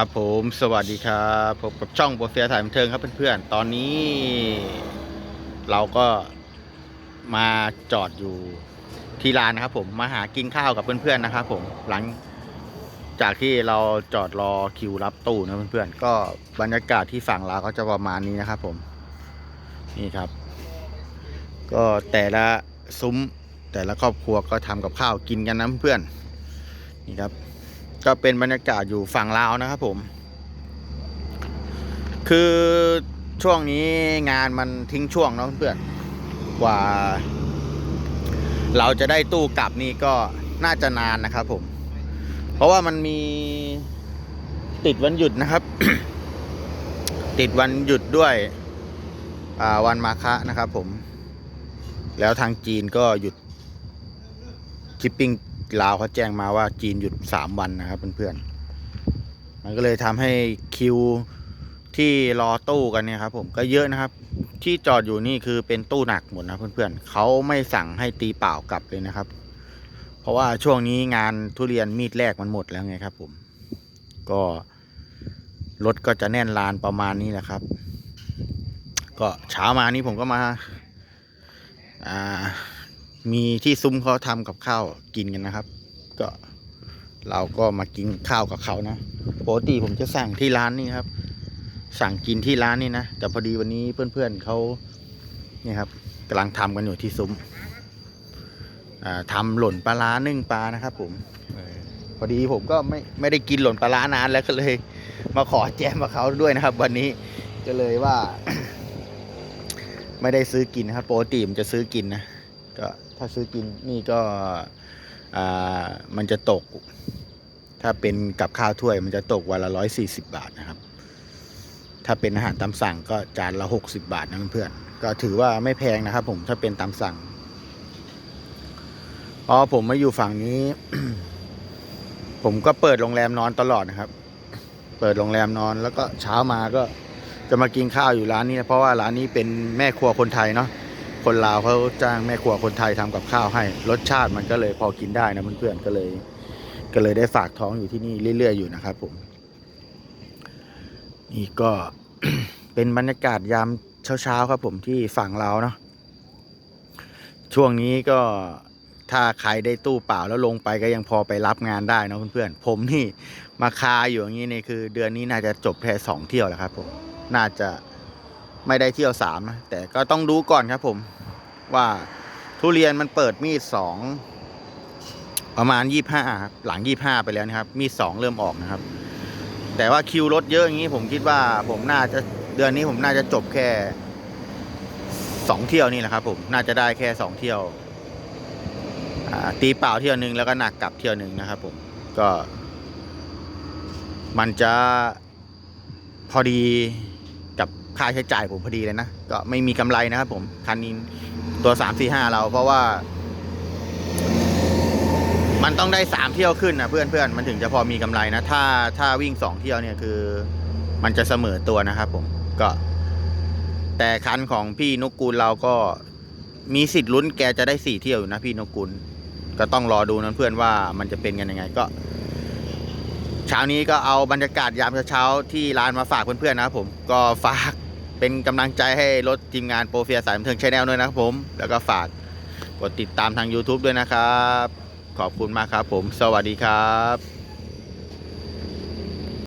ครับผมสวัสดีครับพบกับช่องโปรเฟียถ่ายบันเทิงครับเพื่อนๆ ตอนนี้ เราก็มาจอดอยู่ที่ร้านนะครับ ผมมาหากินข้าวกับเพื่อนๆนะครับผมหลังจากที่เราจอดรอคิวรับตู้นะเพื่อนๆก็บรรยากาศที่ฝั่งลาวก็จะประมาณนี้นะครับ ผม นี่ครับ ก็แต่ละซุ้มแต่ละครอบครัวก็ทำกับข้าวกินกันนะเพื่อนๆนี่ครับ ก็เป็นบรรยากาศอยู่ฝั่งลาวนะครับผม คือช่วงนี้งานมันทิ้งช่วงเนาะเพื่อนกว่า เราจะได้ตู้กลับนี่ก็น่าจะนานนะครับผม เพราะว่ามันมีติดวันหยุดนะครับ ติดวันหยุดด้วยวันมาฆะนะครับผม แล้วทางจีนก็หยุดชิปปิ้ง ลาวเขาแจ้งมาว่าจีนหยุดสามวันนะครับเพื่อนๆมันก็เลยทำให้คิวที่รอตู้กันเนี่ยครับ ผมก็เยอะนะครับ ที่จอดอยู่นี่คือเป็นตู้หนักหมดนะเพื่อนๆเขาไม่สั่งให้ตีเปล่ากลับเลยนะครับ เพราะว่าช่วงนี้งานทุเรียนมีดแรกมันหมดแล้วไงครับ ผม ก็รถก็จะแน่นลานประมาณนี้แหละครับ ก็เช้ามานี้ผมก็มา อ่า มีที่ซุ้มเขาทำกับข้าวกินกันนะครับ ก็เราก็มากินข้าวกับเขานะปกติผมจะสั่งที่ร้านนี่ครับ สั่งกินที่ร้านนี่นะแต่พอดีวันนี้เพื่อนๆเขาเนี่ยครับกำลังทำกันอยู่ที่ซุ้มอ่าทำหล่นปลาร้านึ่งปลานะครับ ผมพอดีผมก็ไม่ไม่ได้กินหล่นปลาร้านานแล้วก็เลย มาขอแจมกับเขาด้วยนะครับ วันนี้ก็เลยว่า ไม่ได้ซื้อกินนะครับปกติผมจะซื้อกินนะก็ ถ้าซื้อกินนี่ก็อ่ามันจะตก ถ้าเป็นกับข้าวถ้วยมันจะตกวันละร้อยสี่สิบาทนะครับ ถ้าเป็นอาหารตามสั่งก็จานละหกสิบาทนะเพื่อนก็ถือว่าไม่แพงนะครับ ผมถ้าเป็นตามสั่งพอผมมาอยู่ฝั่งนี้ ผมก็เปิดโรงแรมนอนตลอดนะครับ เปิดโรงแรมนอนแล้วก็เช้ามาก็จะมากินข้าวอยู่ร้านนี้นะเพราะว่าร้านนี้เป็นแม่ครัวคนไทยเนาะ คนลาวเขาจ้างแม่ครัวคนไทยทำกับข้าวให้ รสชาติมันก็เลยพอกินได้นะเพื่อนๆก็เลย ก็เลยได้ฝากท้องอยู่ที่นี่เรื่อยๆอยู่นะครับผมนี่ก็เป็นบรรยากาศยามเช้าๆครับ ผมที่ฝั่งเราวเนาะช่วงนี้ก็ถ้าใครได้ตู้เปล่าแล้วลงไปก็ยังพอไปรับงานได้นะเพื่อนๆผมนี่มาคาอยู่อย่างนี้นี่คือ เดือนนี้น่าจะจบแค่สองเที่ยวแล้วครับ ผม น่าจะ ไม่ได้เที่ยวสามนะแต่ก็ต้องดูก่อนครับผมว่าทุเรียนมันเปิดมีดสองประมาณยี่ห้าหลังยี่ห้าไปแล้วนะครับ มีดสองเริ่มออกนะครับ แต่ว่าคิวรถเยอะอย่างนี้ผมคิดว่าผมน่าจะเดือนนี้ผมน่าจะจบแค่สองเที่ยวนี่แหละครับ ผมน่าจะได้แค่สองเที่ยวตีเปล่าเที่ยวหนึ่งแล้วก็หนักกลับเที่ยวหนึ่งนะครับ ผมก็ มันจะพอดี กับค่าใช้จ่ายผมพอดีเลยนะ ก็ไม่มีกำไรนะครับผม คันนี้ตัวสามสี่ห้าเราเพราะว่า มันต้องได้สามเที่ยวขึ้นนะเพื่อนเพื่อนมันถึงจะพอมีกำไรนะ ถ้าถ้าวิ่งสองเที่ยวเนี่ยคือ มันจะเสมอตัวนะครับผมก็ แต่คันของพี่นกกูลเราก็มีสิทธิ์ลุ้นแกจะได้สี่เที่ยวอยู่นะพี่นกกูลก็ต้องรอดูนะเพื่อนว่ามันจะเป็นกันยังไงก็ เช้านี้ก็เอาบรรยากาศยามเช้าๆที่ร้านมาฝากเพื่อนๆนะครับผมก็ฝากเป็นกำลังใจให้รถทีมงานโปรเฟียสายบันเทิงชแนลด้วยนะครับผม แล้วก็ฝากกดติดตามทาง YouTube ด้วยนะครับ ขอบคุณมากครับผม สวัสดีครับ